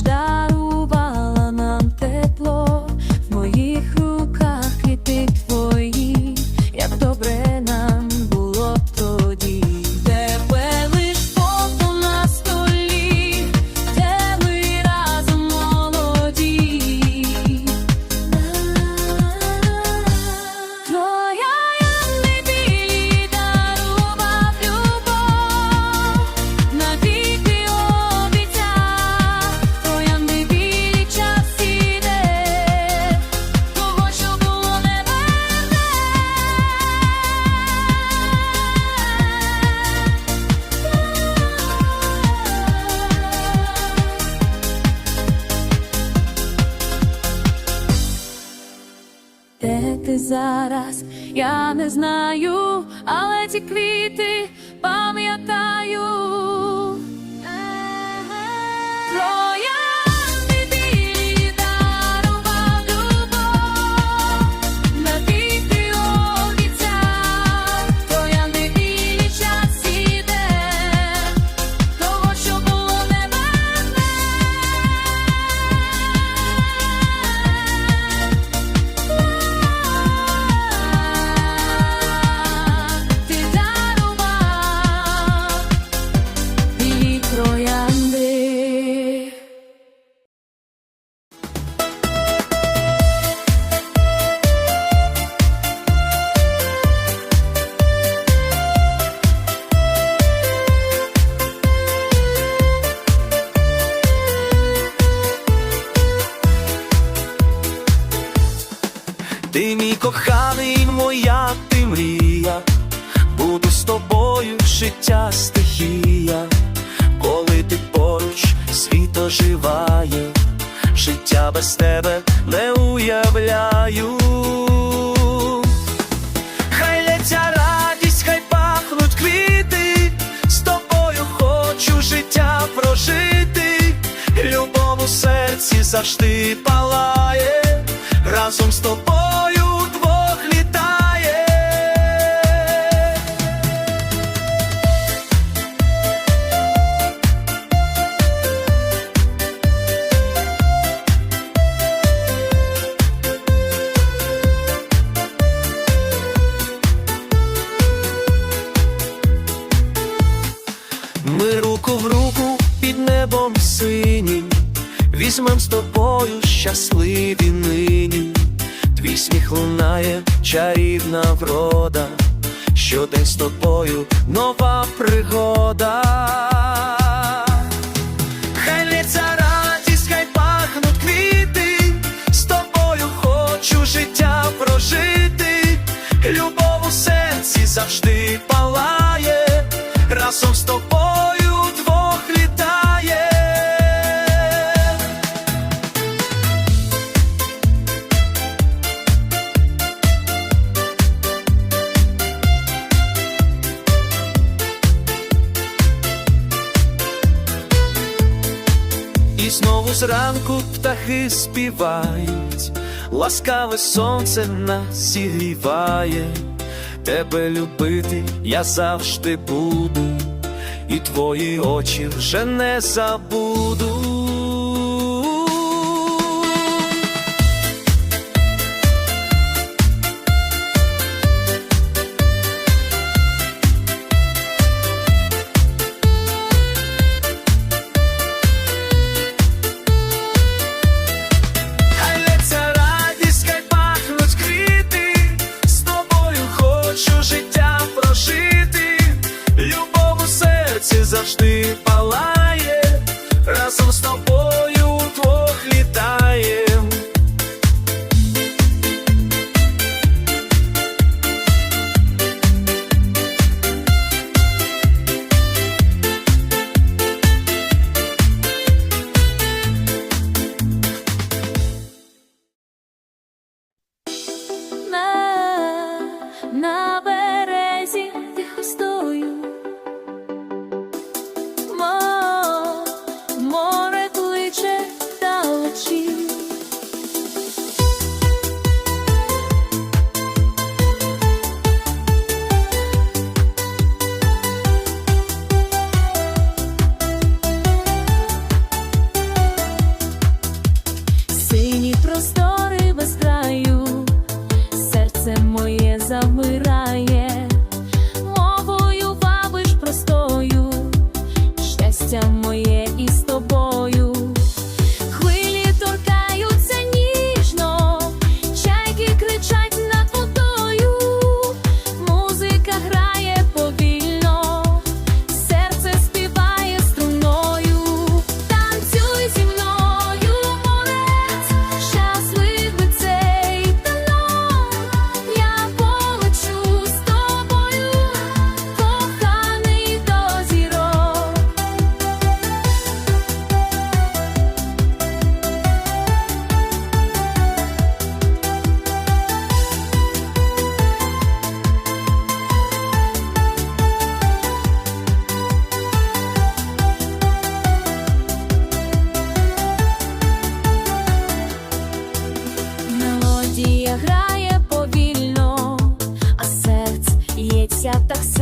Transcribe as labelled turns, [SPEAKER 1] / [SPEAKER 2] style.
[SPEAKER 1] ти знаю, але ці квіти пам'ятаю. Ти
[SPEAKER 2] мій коханий, моя ти мрія, буду з тобою життя стихія, коли ти поруч світ оживає, життя без тебе не уявляю. Хай лється радість, хай пахнуть квіти, з тобою хочу життя прожити, любов у серці завжди палає, разом з тобою руку в руку під небом синім, візьмем з тобою щасливі нині. Твій сміх лунає, чарівна врода, щодень з тобою нова пригода. Хай лється радість, хай пахнуть квіти, з тобою хочу життя прожити, любов у серці завжди палає, разом з тобою знову зранку птахи співають, ласкаве сонце нас тебе любити я завжди буду, і твої очі вже не забуду. так само.